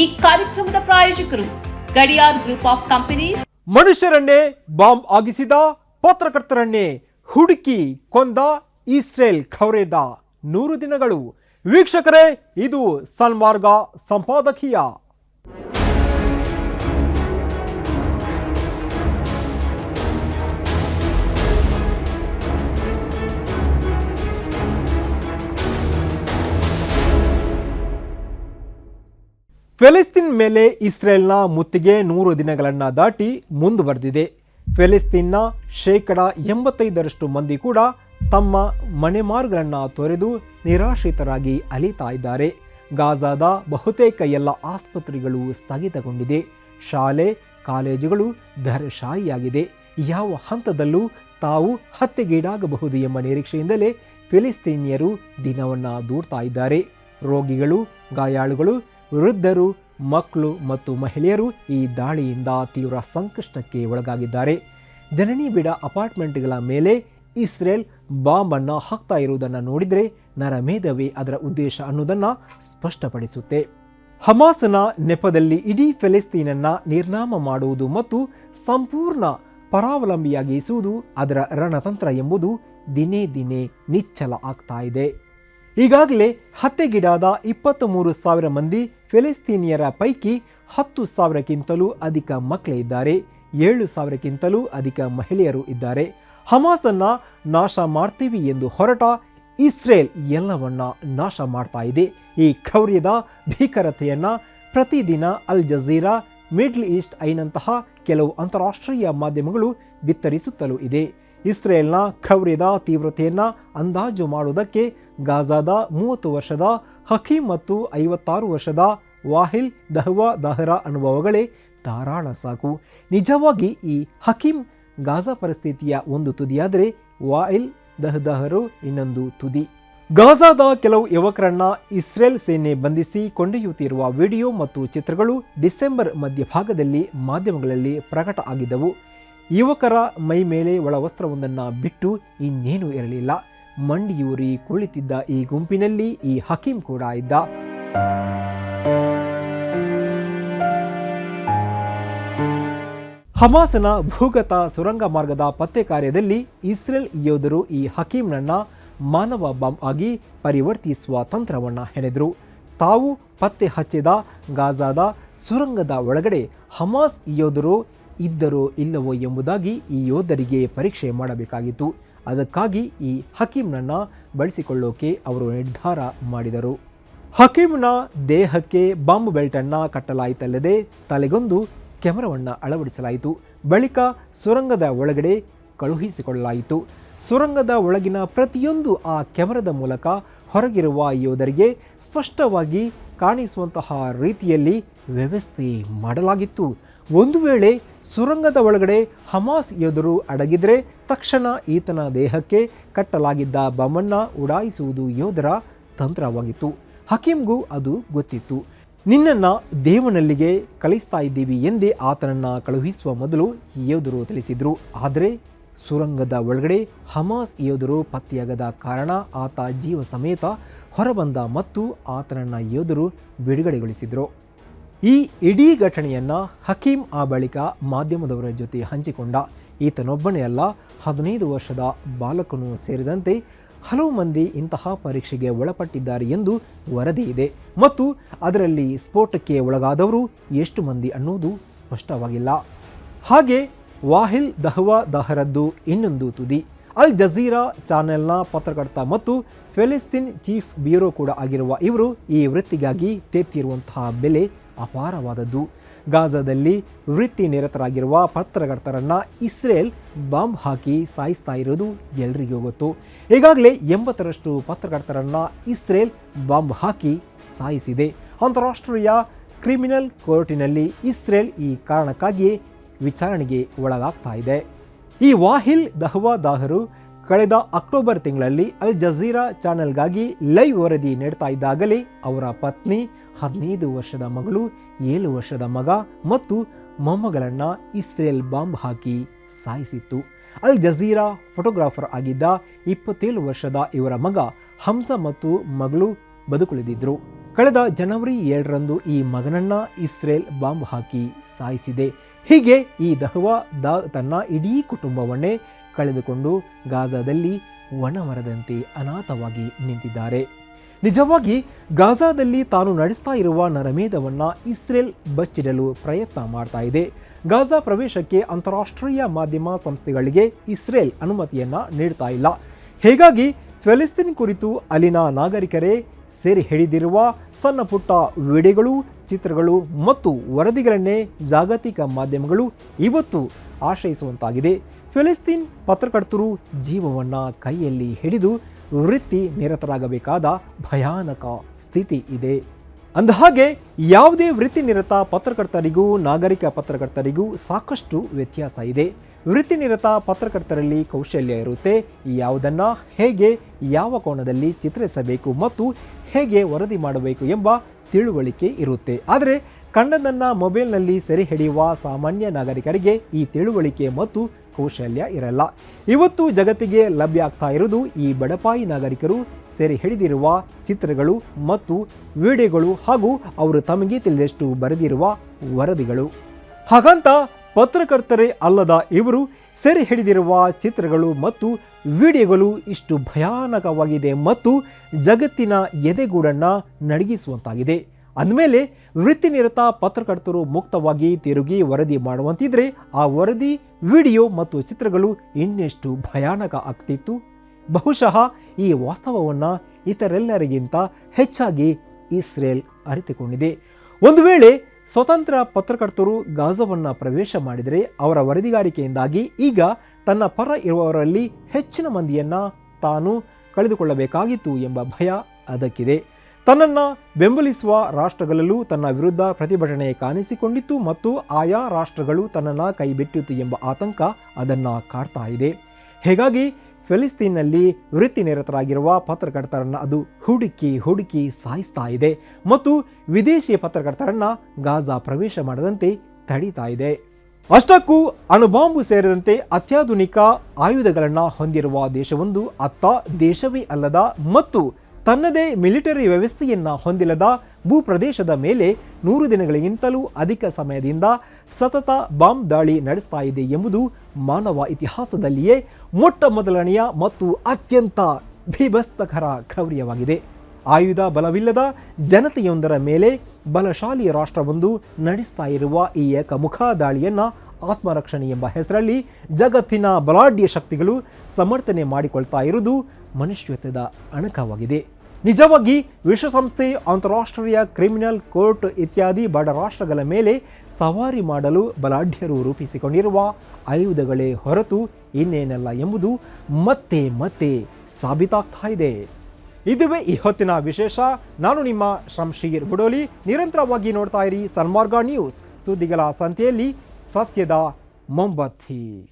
ಈ ಕಾರ್ಯಕ್ರಮದ ಪ್ರಾಯೋಜಕರು ಗಡಿಯಾರ್ ಗ್ರೂಪ್ ಆಫ್ ಕಂಪನೀಸ್. ಮನುಷ್ಯರನ್ನೇ ಬಾಂಬ್ ಆಗಿಸಿದ, ಪತ್ರಕರ್ತರನ್ನೇ ಹುಡುಕಿ ಕೊಂದ ಇಸ್ರೇಲ್ ಖೌರೇದ ನೂರು ದಿನಗಳು. ವೀಕ್ಷಕರೇ, ಇದು ಸನ್ಮಾರ್ಗ ಸಂಪಾದಕೀಯ. ಫೆಲಿಸ್ತೀನ್ ಮೇಲೆ ಇಸ್ರೇಲ್ನ ಮುತ್ತಿಗೆ ನೂರು ದಿನಗಳನ್ನು ದಾಟಿ ಮುಂದುವರೆದಿದೆ. ಫೆಲಿಸ್ತೀನ್ನ ಶೇಕಡ ಎಂಬತ್ತೈದರಷ್ಟು ಮಂದಿ ಕೂಡ ತಮ್ಮ ಮನೆ ಮಾರ್ಗಗಳನ್ನು ತೊರೆದು ನಿರಾಶ್ರಿತರಾಗಿ ಅಲಿತಾ ಇದ್ದಾರೆ. ಗಾಜಾದ ಬಹುತೇಕ ಎಲ್ಲ ಆಸ್ಪತ್ರೆಗಳು ಸ್ಥಗಿತಗೊಂಡಿದೆ. ಶಾಲೆ, ಕಾಲೇಜುಗಳು ಧರಶಾಹಿಯಾಗಿದೆ ಯಾವ ಹಂತದಲ್ಲೂ ತಾವು ಹತ್ಯೆಗೀಡಾಗಬಹುದು ಎಂಬ ನಿರೀಕ್ಷೆಯಿಂದಲೇ ಫಿಲಿಸ್ತೀನಿಯರು ದಿನವನ್ನು ದೂರ್ತಾ ಇದ್ದಾರೆ. ರೋಗಿಗಳು, ಗಾಯಾಳುಗಳು ವೃದ್ಧರು, ಮಕ್ಕಳು ಮತ್ತು ಮಹಿಳೆಯರು ಈ ದಾಳಿಯಿಂದ ತೀವ್ರ ಸಂಕಷ್ಟಕ್ಕೆ ಒಳಗಾಗಿದ್ದಾರೆ. ಜನನಿ ಬಿಡ ಅಪಾರ್ಟ್ಮೆಂಟ್ಗಳ ಮೇಲೆ ಇಸ್ರೇಲ್ ಬಾಂಬ್ ಅನ್ನು ಹಾಕ್ತಾ ಇರುವುದನ್ನು ನೋಡಿದರೆ ನರಮೇಧವೇ ಅದರ ಉದ್ದೇಶ ಅನ್ನೋದನ್ನು ಸ್ಪಷ್ಟಪಡಿಸುತ್ತೆ. ಹಮಾಸನ ನೆಪದಲ್ಲಿ ಇಡೀ ಫೆಲೆಸ್ತೀನನ್ನು ನಿರ್ನಾಮ ಮಾಡುವುದು ಮತ್ತು ಸಂಪೂರ್ಣ ಪರಾವಲಂಬಿಯಾಗಿಸುವುದು ಅದರ ರಣತಂತ್ರ ಎಂಬುದು ದಿನೇ ದಿನೇ ನಿಚ್ಚಲ ಆಗ್ತಾ ಇದೆ. ಈಗಾಗಲೇ ಹತ್ಯೆಗೀಡಾದ ಇಪ್ಪತ್ತ್ ಮೂರು ಸಾವಿರ ಮಂದಿ ಫೆಲಿಸ್ತೀನಿಯರ ಪೈಕಿ ಹತ್ತು ಸಾವಿರಕ್ಕಿಂತಲೂ ಅಧಿಕ ಮಕ್ಕಳೇ ಇದ್ದಾರೆ. ಏಳು ಸಾವಿರಕ್ಕಿಂತಲೂ ಅಧಿಕ ಮಹಿಳೆಯರು ಇದ್ದಾರೆ. ಹಮಾಸನ್ನ ನಾಶ ಮಾಡ್ತೀವಿ ಎಂದು ಹೊರಟ ಇಸ್ರೇಲ್ ಎಲ್ಲವನ್ನ ನಾಶ ಮಾಡ್ತಾ ಇದೆ. ಈ ಕ್ರೌರ್ಯದ ಭೀಕರತೆಯನ್ನ ಪ್ರತಿದಿನ ಅಲ್ ಜಜೀರಾ, ಮಿಡ್ಲ್ ಈಸ್ಟ್ ಐನಂತಹ ಕೆಲವು ಅಂತಾರಾಷ್ಟ್ರೀಯ ಮಾಧ್ಯಮಗಳು ಬಿತ್ತರಿಸುತ್ತಲೂ ಇದೆ. ಇಸ್ರೇಲ್ನ ಕ್ರೌರ್ಯದ ತೀವ್ರತೆಯನ್ನ ಅಂದಾಜು ಮಾಡುವುದಕ್ಕೆ ಗಾಜಾದ ಮೂವತ್ತು ವರ್ಷದ ಹಕೀಮ್ ಮತ್ತು ಐವತ್ತಾರು ವರ್ಷದ ವಾಹಿಲ್ ದಹ್ವಾ ದಹರಾ ಅನುಭವಗಳೇ ಧಾರಾಳ ಸಾಕು. ನಿಜವಾಗಿ ಈ ಹಕೀಮ್ ಗಾಜಾ ಪರಿಸ್ಥಿತಿಯ ಒಂದು ತುದಿಯಾದರೆ ವಾಯಿಲ್ ದಹದಹರು ಇನ್ನೊಂದು ತುದಿ. ಗಾಜಾದ ಕೆಲವು ಯುವಕರನ್ನ ಇಸ್ರೇಲ್ ಸೇನೆ ಬಂಧಿಸಿ ಕೊಂಡೊಯ್ಯುತ್ತಿರುವ ವಿಡಿಯೋ ಮತ್ತು ಚಿತ್ರಗಳು ಡಿಸೆಂಬರ್ ಮಧ್ಯಭಾಗದಲ್ಲಿ ಮಾಧ್ಯಮಗಳಲ್ಲಿ ಪ್ರಕಟ ಆಗಿದ್ದವು. ಯುವಕರ ಮೈ ಮೇಲೆ ಒಳವಸ್ತ್ರವೊಂದನ್ನು ಬಿಟ್ಟು ಇನ್ನೇನೂ ಇರಲಿಲ್ಲ. ಮಂಡಿಯೂರಿ ಕುಳಿತಿದ್ದ ಈ ಗುಂಪಿನಲ್ಲಿ ಈ ಹಕೀಂ ಕೂಡ ಇದ್ದ. ಹಮಾಸನ ಭೂಗತ ಸುರಂಗ ಮಾರ್ಗದ ಪತ್ತೆ ಕಾರ್ಯದಲ್ಲಿ ಇಸ್ರೇಲ್ ಯೋಧರು ಈ ಹಕೀಂನನ್ನ ಮಾನವ ಬಾಂಬ್ ಆಗಿ ಪರಿವರ್ತಿಸುವ ತಂತ್ರವನ್ನು ಹೆಣೆದರು. ತಾವು ಪತ್ತೆ ಹಚ್ಚಿದ ಗಾಜಾದ ಸುರಂಗದ ಒಳಗಡೆ ಹಮಾಸ್ ಯೋಧರು ಇದ್ದರೋ ಇಲ್ಲವೋ ಎಂಬುದಾಗಿ ಈ ಯೋಧರಿಗೆ ಪರೀಕ್ಷೆ ಮಾಡಬೇಕಾಗಿತ್ತು. ಅದಕ್ಕಾಗಿ ಈ ಹಕೀಮ್ನನ್ನು ಬಳಸಿಕೊಳ್ಳೋಕೆ ಅವರು ನಿರ್ಧಾರ ಮಾಡಿದರು. ಹಕೀಮ್ನ ದೇಹಕ್ಕೆ ಬಾಂಬ್ ಬೆಲ್ಟನ್ನು ಕಟ್ಟಲಾಯಿತಲ್ಲದೆ ತಲೆಗೊಂದು ಕ್ಯಾಮರಾವನ್ನು ಅಳವಡಿಸಲಾಯಿತು. ಬಳಿಕ ಸುರಂಗದ ಒಳಗಡೆ ಕಳುಹಿಸಿಕೊಳ್ಳಲಾಯಿತು. ಸುರಂಗದ ಒಳಗಿನ ಪ್ರತಿಯೊಂದು ಆ ಕ್ಯಾಮರಾದ ಮೂಲಕ ಹೊರಗಿರುವ ಯೋಧರಿಗೆ ಸ್ಪಷ್ಟವಾಗಿ ಕಾಣಿಸುವಂತಹ ರೀತಿಯಲ್ಲಿ ವ್ಯವಸ್ಥೆ ಮಾಡಲಾಗಿತ್ತು. ಒಂದು ವೇಳೆ ಸುರಂಗದ ಒಳಗಡೆ ಹಮಾಸ್ ಯೋಧರು ಅಡಗಿದ್ರೆ ತಕ್ಷಣ ಈತನ ದೇಹಕ್ಕೆ ಕಟ್ಟಲಾಗಿದ್ದ ಬಮ್ಮಣ್ಣ ಉಡಾಯಿಸುವುದು ಯೋಧರ ತಂತ್ರವಾಗಿತ್ತು. ಹಕೀಮ್ಗೂ ಅದು ಗೊತ್ತಿತ್ತು. ನಿನ್ನನ್ನು ದೇವನಲ್ಲಿಗೆ ಕಳಿಸ್ತಾ ಇದ್ದೀವಿ ಎಂದೇ ಆತನನ್ನು ಕಳುಹಿಸುವ ಮೊದಲು ಯೋಧರು ತಿಳಿಸಿದರು. ಆದರೆ ಸುರಂಗದ ಒಳಗಡೆ ಹಮಾಸ್ ಯೋಧರು ಪತ್ತೆಯಾಗದ ಕಾರಣ ಆತ ಜೀವ ಸಮೇತ ಹೊರಬಂದ ಮತ್ತು ಆತನನ್ನು ಯೋಧರು ಬಿಡುಗಡೆಗೊಳಿಸಿದರು. ಈ ಇಡೀ ಘಟನೆಯನ್ನು ಹಕೀಂ ಆ ಬಳಿಕ ಮಾಧ್ಯಮದವರ ಜೊತೆ ಹಂಚಿಕೊಂಡ. ಈತನೊಬ್ಬನೇ ಅಲ್ಲ, ಹದಿನೈದು ವರ್ಷದ ಬಾಲಕನು ಸೇರಿದಂತೆ ಹಲವು ಮಂದಿ ಇಂತಹ ಪರೀಕ್ಷೆಗೆ ಒಳಪಟ್ಟಿದ್ದಾರೆ ಎಂದು ವರದಿ ಇದೆ. ಮತ್ತು ಅದರಲ್ಲಿ ಸ್ಫೋಟಕ್ಕೆ ಒಳಗಾದವರು ಎಷ್ಟು ಮಂದಿ ಅನ್ನೋದು ಸ್ಪಷ್ಟವಾಗಿಲ್ಲ. ಹಾಗೆ ವಾಹಿಲ್ ದಹವಾ ದಹರದ್ದು ಇನ್ನೊಂದು ತುದಿ. ಅಲ್ ಜಜೀರಾ ಚಾನೆಲ್ನ ಪತ್ರಕರ್ತ ಮತ್ತು ಫೆಲಿಸ್ತೀನ್ ಚೀಫ್ ಬ್ಯೂರೋ ಕೂಡ ಆಗಿರುವ ಇವರು ಈ ವೃತ್ತಿಗಾಗಿ ತೆತ್ತಿರುವಂತಹ ಬೆಲೆ ಅಪಾರವಾದದ್ದು. ಗಾಜಾದಲ್ಲಿ ವೃತ್ತಿ ನಿರತರಾಗಿರುವ ಪತ್ರಕರ್ತರನ್ನ ಇಸ್ರೇಲ್ ಬಾಂಬ್ ಹಾಕಿ ಸಾಯಿಸ್ತಾ ಇರೋದು ಎಲ್ರಿಗೂ ಗೊತ್ತು. ಈಗಾಗಲೇ ಎಂಬತ್ತರಷ್ಟು ಪತ್ರಕರ್ತರನ್ನು ಇಸ್ರೇಲ್ ಬಾಂಬ್ ಹಾಕಿ ಸಾಯಿಸಿದೆ. ಅಂತಾರಾಷ್ಟ್ರೀಯ ಕ್ರಿಮಿನಲ್ ಕೋರ್ಟಿನಲ್ಲಿ ಇಸ್ರೇಲ್ ಈ ಕಾರಣಕ್ಕಾಗಿಯೇ ವಿಚಾರಣೆಗೆ ಒಳಗಾಗ್ತಾ ಇದೆ. ಈ ವಾಹಿಲ್ ದಹ್ವಾದಾಹರು ಕಳೆದ ಅಕ್ಟೋಬರ್ ತಿಂಗಳಲ್ಲಿ ಅಲ್ ಜಜೀರಾ ಚಾನೆಲ್ಗಾಗಿ ಲೈವ್ ವರದಿ ನೀಡ್ತಾ ಇದ್ದಾಗಲೇ ಅವರ ಪತ್ನಿ, ಹದಿನೈದು ವರ್ಷದ ಮಗಳು, ಏಳು ವರ್ಷದ ಮಗ ಮತ್ತು ಮೊಮ್ಮಗಳನ್ನ ಇಸ್ರೇಲ್ ಬಾಂಬ್ ಹಾಕಿ ಸಾಯಿಸಿತ್ತು. ಅಲ್ ಜಜೀರಾ ಫೋಟೋಗ್ರಾಫರ್ ಆಗಿದ್ದ ಇಪ್ಪತ್ತೇಳು ವರ್ಷದ ಇವರ ಮಗ ಹಂಸ ಮತ್ತು ಮಗಳು ಬದುಕುಳಿದಿದ್ರು. ಕಳೆದ ಜನವರಿ ಏಳರಂದು ಈ ಮಗನನ್ನ ಇಸ್ರೇಲ್ ಬಾಂಬ್ ಹಾಕಿ ಸಾಯಿಸಿದೆ. ಹೀಗೆ ಈ ದಹವಾ ದ ತನ್ನ ಇಡೀ ಕುಟುಂಬವನ್ನೇ ಕಳೆದುಕೊಂಡು ಗಾಜಾದಲ್ಲಿ ಒಣಮರದಂತೆ ಅನಾಥವಾಗಿ ನಿಂತಿದ್ದಾರೆ. ನಿಜವಾಗಿ, ಗಾಜಾದಲ್ಲಿ ತಾನು ನಡೆಸ್ತಾ ಇರುವ ನರಮೇಧವನ್ನು ಇಸ್ರೇಲ್ ಬಚ್ಚಿಡಲು ಪ್ರಯತ್ನ ಮಾಡ್ತಾ ಇದೆ. ಗಾಜಾ ಪ್ರವೇಶಕ್ಕೆ ಅಂತಾರಾಷ್ಟ್ರೀಯ ಮಾಧ್ಯಮ ಸಂಸ್ಥೆಗಳಿಗೆ ಇಸ್ರೇಲ್ ಅನುಮತಿಯನ್ನು ನೀಡ್ತಾ ಇಲ್ಲ. ಹೀಗಾಗಿ ಫೆಲಿಸ್ತೀನ್ ಕುರಿತು ಅಲ್ಲಿನ ನಾಗರಿಕರೇ ಸೆರೆ ಹಿಡಿದಿರುವ ಸಣ್ಣ ಪುಟ್ಟ ವಿಡಿಯೋಗಳು, ಚಿತ್ರಗಳು ಮತ್ತು ವರದಿಗಳನ್ನೇ ಜಾಗತಿಕ ಮಾಧ್ಯಮಗಳು ಇವತ್ತು ಆಶ್ರಯಿಸುವಂತಾಗಿದೆ. ಫಿಲಿಸ್ತೀನ್ ಪತ್ರಕರ್ತರು ಜೀವವನ್ನು ಕೈಯಲ್ಲಿ ಹಿಡಿದು ವೃತ್ತಿ ನಿರತರಾಗಬೇಕಾದ ಭಯಾನಕ ಸ್ಥಿತಿ ಇದೆ. ಅಂದಹಾಗೆ, ಯಾವುದೇ ವೃತ್ತಿನಿರತ ಪತ್ರಕರ್ತರಿಗೂ, ನಾಗರಿಕ ಪತ್ರಕರ್ತರಿಗೂ ಸಾಕಷ್ಟು ವ್ಯತ್ಯಾಸ ಇದೆ. ವೃತ್ತಿನಿರತ ಪತ್ರಕರ್ತರಲ್ಲಿ ಕೌಶಲ್ಯ ಇರುತ್ತೆ. ಯಾವುದನ್ನು ಹೇಗೆ, ಯಾವ ಕೋಣದಲ್ಲಿ ಚಿತ್ರಿಸಬೇಕು ಮತ್ತು ಹೇಗೆ ವರದಿ ಮಾಡಬೇಕು ಎಂಬ ತಿಳುವಳಿಕೆ ಇರುತ್ತೆ. ಆದರೆ ಕಣ್ಣದನ್ನು ಮೊಬೈಲ್ನಲ್ಲಿ ಸೆರೆ ಹಿಡಿಯುವ ಸಾಮಾನ್ಯ ನಾಗರಿಕರಿಗೆ ಈ ತಿಳುವಳಿಕೆ ಮತ್ತು ಕೌಶಲ್ಯ ಇರಲ್ಲ. ಇವತ್ತು ಜಗತ್ತಿಗೆ ಲಭ್ಯ ಆಗ್ತಾ ಇರುವುದು ಈ ಬಡಪಾಯಿ ನಾಗರಿಕರು ಸೆರೆ ಹಿಡಿದಿರುವ ಚಿತ್ರಗಳು ಮತ್ತು ವಿಡಿಯೋಗಳು ಹಾಗೂ ಅವರು ತಮಗೆ ತಿಳಿದಷ್ಟು ಬರೆದಿರುವ ವರದಿಗಳು. ಹಾಗಂತ ಪತ್ರಕರ್ತರೇ ಅಲ್ಲದ ಇವರು ಸೆರೆ ಹಿಡಿದಿರುವ ಚಿತ್ರಗಳು ಮತ್ತು ವಿಡಿಯೋಗಳು ಇಷ್ಟು ಭಯಾನಕವಾಗಿದೆ ಮತ್ತು ಜಗತ್ತಿನ ಎದೆಗೂಡನ್ನು ನಡಗಿಸುವಂತಾಗಿದೆ. ಅಂದಮೇಲೆ ವೃತ್ತಿನಿರತ ಪತ್ರಕರ್ತರು ಮುಕ್ತವಾಗಿ ತಿರುಗಿ ವರದಿ ಮಾಡುವಂತಿದ್ರೆ ಆ ವರದಿ, ವಿಡಿಯೋ ಮತ್ತು ಚಿತ್ರಗಳು ಇನ್ನೆಷ್ಟು ಭಯಾನಕ ಆಗ್ತಿತ್ತು. ಬಹುಶಃ ಈ ವಾಸ್ತವವನ್ನು ಇತರೆಲ್ಲರಿಗಿಂತ ಹೆಚ್ಚಾಗಿ ಇಸ್ರೇಲ್ ಅರಿತುಕೊಂಡಿದೆ. ಒಂದು ವೇಳೆ ಸ್ವತಂತ್ರ ಪತ್ರಕರ್ತರು ಗಾಜವನ್ನು ಪ್ರವೇಶ ಮಾಡಿದರೆ ಅವರ ವರದಿಗಾರಿಕೆಯಿಂದಾಗಿ ಈಗ ತನ್ನ ಪರ ಇರುವವರಲ್ಲಿ ಹೆಚ್ಚಿನ ಮಂದಿಯನ್ನು ತಾನು ಕಳೆದುಕೊಳ್ಳಬೇಕಾಗಿತ್ತು ಎಂಬ ಭಯ ಅದಕ್ಕಿದೆ. ತನ್ನನ್ನು ಬೆಂಬಲಿಸುವ ರಾಷ್ಟ್ರಗಳಲ್ಲೂ ತನ್ನ ವಿರುದ್ಧ ಪ್ರತಿಭಟನೆ ಕಾಣಿಸಿಕೊಂಡಿತ್ತು ಮತ್ತು ಆಯಾ ರಾಷ್ಟ್ರಗಳು ತನ್ನನ್ನು ಕೈಬಿಟ್ಟಿತು ಎಂಬ ಆತಂಕ ಅದನ್ನು ಕಾಡ್ತಾ ಇದೆ. ಹೀಗಾಗಿ ಫಿಲಿಸ್ತೀನ್ನಲ್ಲಿ ವೃತ್ತಿನಿರತರಾಗಿರುವ ಪತ್ರಕರ್ತರನ್ನು ಅದು ಹುಡುಕಿ ಹುಡುಕಿ ಸಾಯಿಸ್ತಾ ಇದೆ ಮತ್ತು ವಿದೇಶಿ ಪತ್ರಕರ್ತರನ್ನು ಗಾಜಾ ಪ್ರವೇಶ ಮಾಡದಂತೆ ತಡೀತಾ ಇದೆ. ಅಷ್ಟಕ್ಕೂ ಅಣುಬಾಂಬು ಸೇರಿದಂತೆ ಅತ್ಯಾಧುನಿಕ ಆಯುಧಗಳನ್ನು ಹೊಂದಿರುವ ದೇಶವೊಂದು ಅತ್ತ ದೇಶವೇ ಅಲ್ಲದ ಮತ್ತು ತನ್ನದೇ ಮಿಲಿಟರಿ ವ್ಯವಸ್ಥೆಯನ್ನ ಹೊಂದಿಲ್ಲದ ಭೂಪ್ರದೇಶದ ಮೇಲೆ ನೂರು ದಿನಗಳಿಗಿಂತಲೂ ಅಧಿಕ ಸಮಯದಿಂದ ಸತತ ಬಾಂಬ್ ದಾಳಿ ನಡೆಸ್ತಾ ಇದೆ ಎಂಬುದು ಮಾನವ ಇತಿಹಾಸದಲ್ಲಿಯೇ ಮೊಟ್ಟ ಮೊದಲನೆಯ ಮತ್ತು ಅತ್ಯಂತ ಭೀಭಸ್ತಕರ ಕ್ರೌರ್ಯವಾಗಿದೆ ಆಯುಧ ಬಲವಿಲ್ಲದ ಜನತೆಯೊಂದರ ಮೇಲೆ ಬಲಶಾಲಿ ರಾಷ್ಟ್ರವೊಂದು ನಡೆಸ್ತಾ ಇರುವ ಈ ಏಕಮುಖ ದಾಳಿಯನ್ನು ಆತ್ಮರಕ್ಷಣೆ ಎಂಬ ಹೆಸರಲ್ಲಿ ಜಗತ್ತಿನ ಬಲಾಢ್ಯ ಶಕ್ತಿಗಳು ಸಮರ್ಥನೆ ಮಾಡಿಕೊಳ್ತಾ ಇರುವುದು ಮನುಷ್ಯತ್ವದ ಅಣಕವಾಗಿದೆ. ನಿಜವಾಗಿ ವಿಶ್ವಸಂಸ್ಥೆ, ಅಂತಾರಾಷ್ಟ್ರೀಯ ಕ್ರಿಮಿನಲ್ ಕೋರ್ಟ್ ಇತ್ಯಾದಿ ಬಡ ರಾಷ್ಟ್ರಗಳ ಮೇಲೆ ಸವಾರಿ ಮಾಡಲು ಬಲಾಢ್ಯರು ರೂಪಿಸಿಕೊಂಡಿರುವ ಆಯುಧಗಳೇ ಹೊರತು ಇನ್ನೇನಲ್ಲ ಎಂಬುದು ಮತ್ತೆ ಮತ್ತೆ ಸಾಬೀತಾಗ್ತಾ ಇದೆ. ಇದುವೇ ಈ ಹೊತ್ತಿನ ವಿಶೇಷ. ನಾನು ನಿಮ್ಮ ಶಂಶೀರ್ ಬುಡೋಲಿ. ನಿರಂತರವಾಗಿ ನೋಡ್ತಾ ಇರಿ ಸನ್ಮಾರ್ಗ ನ್ಯೂಸ್ ಸುದ್ದಿಗಳ ಸಂತೆಯಲ್ಲಿ ಸತ್ಯದ ಮೊಂಬತ್ತಿ.